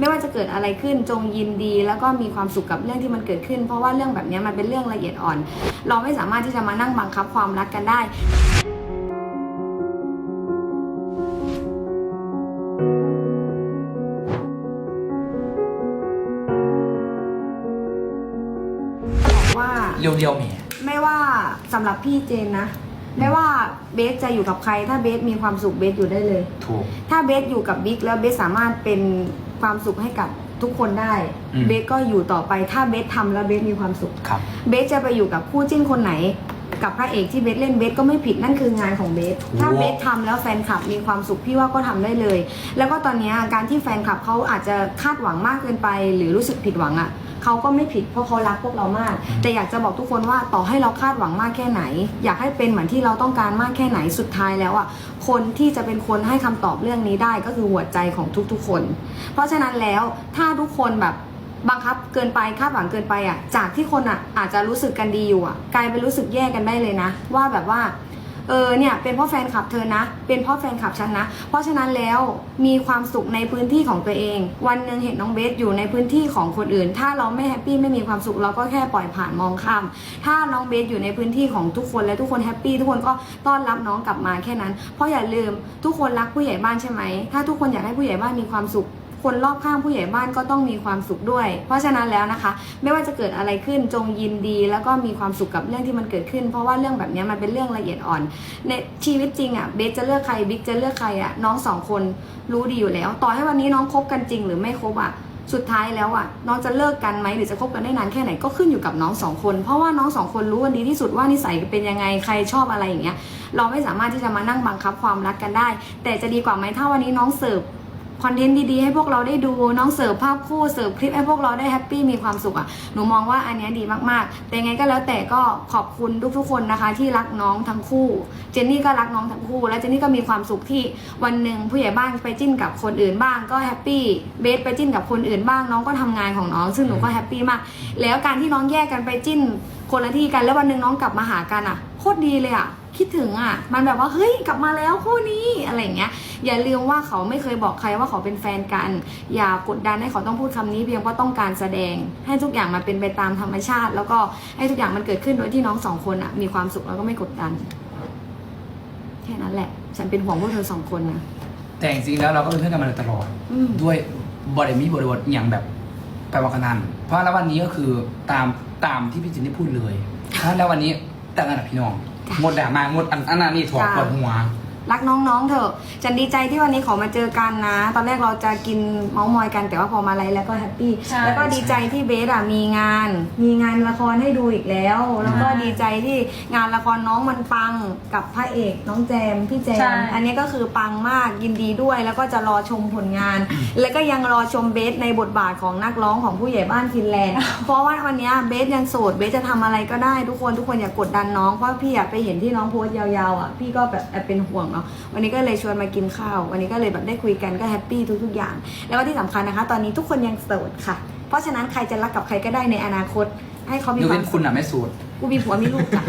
ไม่ว่าจะเกิดอะไรขึ้นจงยินดี แล้วก็มีความสุขกับเรื่องที่มันเกิดขึ้น เพราะว่าเรื่องแบบเนี้ยมันเป็นเรื่องละเอียดอ่อน เราไม่สามารถที่จะมานั่งบังคับความรักกันได้บอกว่าเรียวๆแหมไม่ว่าสำหรับพี่เจนนะ ไม่ว่าเบสจะอยู่กับใคร ถ้าเบสมีความสุขเบสอยู่ได้เลย ถูก ถ้าเบสอยู่กับบิ๊กแล้วเบสสามารถเป็น ความสุขให้กับทุกคนได้ อืม เบสก็อยู่ต่อไปถ้าเบสทำแล้วเบสมีความสุข ครับ เบสจะไปอยู่กับคู่จิ้นคนไหน กับพระเอกที่เบสเล่นเบสก็ไม่ผิดนั่นคืองานของเบสถูกถ้าเบสทำแล้วแฟนคลับมีความสุขพี่ว่าก็ทำได้เลย แล้วก็ตอนเนี้ยการที่แฟนคลับเขาอาจจะคาดหวังมากเกินไป หรือรู้สึกผิดหวังอะ่ะ เขาก็ไม่ผิดเพราะเขารักพวกเรามาก แต่อยากจะบอกทุกคนว่าต่อให้เราคาดหวังมากแค่ไหน อยากให้เป็นเหมือนที่เราต้องการมากแค่ไหนสุดท้ายแล้วอะ่ะคนที่จะเป็นคนให้คำตอบเรื่องนี้ได้ก็คือหัวใจของทุกๆคน เพราะฉะนั้นแล้วถ้าทุกคนแบบบังคับเกินไปคาดหวังเกินไปอะจากที่คนอะอาจจะรู้สึกกันดีอยู่อะกลายเป็นรู้สึกแย่กันได้เลยนะ ว่าแบบว่า เออเนี่ยเป็นเพราะแฟนคลับเธอนะ เป็นเพราะแฟนคลับฉันนะ เพราะฉะนั้นแล้วมีความสุขในพื้นที่ของตัวเอง วันหนึ่งเห็นน้องเบสอยู่ในพื้นที่ของคนอื่น ถ้าเราไม่แฮปปี้ไม่มีความสุขเราก็แค่ปล่อยผ่านมองข้าม ถ้าน้องเบสอยู่ในพื้นที่ของทุกคนและทุกคนแฮปปี้ทุกคนก็ต้อนรับน้องกลับมาแค่นั้น เพราะอย่าลืมทุกคนรักผู้ใหญ่บ้านใช่ไหมถ้าทุกคนอยากให้ผู้ใหญ่บ้านมีความสุข คนรอบข้างผู้ใหญ่บ้านก็ต้องมีความสุขด้วย เพราะฉะนั้นแล้วนะคะ ไม่ว่าจะเกิดอะไรขึ้นจงยินดี แล้วก็มีความสุขกับเรื่องที่มันเกิดขึ้น เพราะว่าเรื่องแบบนี้มันเป็นเรื่องละเอียดอ่อน ในชีวิตจริงอะเบสจะเลือกใครบิ๊กจะเลือกใครอะน้องสองคนรู้ดีอยู่แล้ว ต่อให้วันนี้น้องคบกันจริงหรือไม่คบอะสุดท้ายแล้วอะน้องจะเลิกกันไหมหรือจะคบกันได้นานแค่ไหนก็ขึ้นอยู่กับน้องสองคน เพราะว่าน้องสองคนรู้กันดีที่สุดว่านิสัยเป็นยังไงใครชอบอะไรอย่างเงี้ย เราไม่สามารถที่จะมานั่งบังคับความรักกันได้ แต่จะดีกว่าไหมถ้าวันนี้น้องเสิร์ฟ คอนเทนต์ดีๆให้พวกเราได้ดูน้องเสิร์ฟภาพคู่เสิร์ฟคลิปให้พวกเราได้แฮปปี้มีความสุขอะ่ะหนูมองว่าอันนี้ดีมากๆ แต่ไงก็แล้วแต่ก็ขอบคุณทุกๆคนนะคะ ที่รักน้องทั้งคู่ เจนนี่ก็รักน้องทั้งคู่ และเจนนี่ก็มีความสุขที่วันหนึ่งผู้ใหญ่บ้านไปจิ้นกับคนอื่นบ้างก็แฮปปี้เบสไปจิ้นกับคนอื่นบ้างน้องก็ทำงานของน้อง ซึ่งหนูก็แฮปปี้มาก แล้วการที่น้องแยกกันไปจิ้นคนละที่กันแล้ววันหนึ่งน้องกลับมาหากันอะโคตรดีเลยอะคิดถึงอะ มันแบบว่าเฮ้ยกลับมาแล้วคู่นี้อะไรอย่างเงี้ย อย่าลืมว่าเขาไม่เคยบอกใครว่าเขาเป็นแฟนกัน อย่ากดดันให้เขาต้องพูดคำนี้เพียงเพราะต้องการแสดง ให้ทุกอย่างมันเป็นไปตามธรรมชาติ แล้วก็ให้ทุกอย่างมันเกิดขึ้นโดยที่น้องสองคนอะมีความสุขแล้วก็ไม่กดดัน แค่นั้นแหละ ฉันเป็นห่วงพวกเธอสองคนนะแต่จริงๆแล้วเราก็เป็นเพื่อนกันมาโดยตลอดอืมด้วยบริมีบริบทอย่างแบบแปลว่ากันนั้นเพราะแล้ววันนี้ก็คือตามตามที่พี่จินได้พูดเลยเพราะแล้ววันนี้แต่งงานกับพี่น้องงดด่ามางดอันอันนั้นนี่ถอดปวดหัว รักน้องๆเถอะ ฉันดีใจที่วันนี้เขามาเจอกันนะ ตอนแรกเราจะกินเมาส์มอยกันแต่ว่าพอมาไลฟ์แล้วก็แฮปปี้ ใช่แล้วก็ดีใจที่เบสอะมีงาน มีงานละครให้ดูอีกแล้ว แล้วก็ใช่ดีใจที่งานละครน้องมันปังกับพระเอกน้องแจมพี่แจใช่ ม อันนี้ก็คือปังมากยินดีด้วย แล้วก็จะรอชมผลงาน แล้วก็ยังรอชมเบสในบทบาทของนักร้องของผู้ใหญ่บ้านฟินแลนด์ เพราะว่าวันเนี้ยเบสยังโสดเบสจะทำอะไรก็ได้ทุกคนทุกคนอย่ากกดดันน้องเพราะพี่อะไปเห็นที่น้องโพสต์ยาวๆอะพี่ก็แบบแอบเป็นห่วงเนาะวันนี้ก็เลยชวนมากินข้าว วันนี้ก็เลยแบบได้คุยกันก็แฮปปี้ทุกๆอย่าง แล้วก็ที่สำคัญนะคะ ตอนนี้ทุกคนยังโสดค่ะ เพราะฉะนั้นใครจะรักกับใครก็ได้ในอนาคต ให้เขามียกควาเว้มนสุคุขณอะไม่สูตรกูมีผัวมีลูกจ้ะ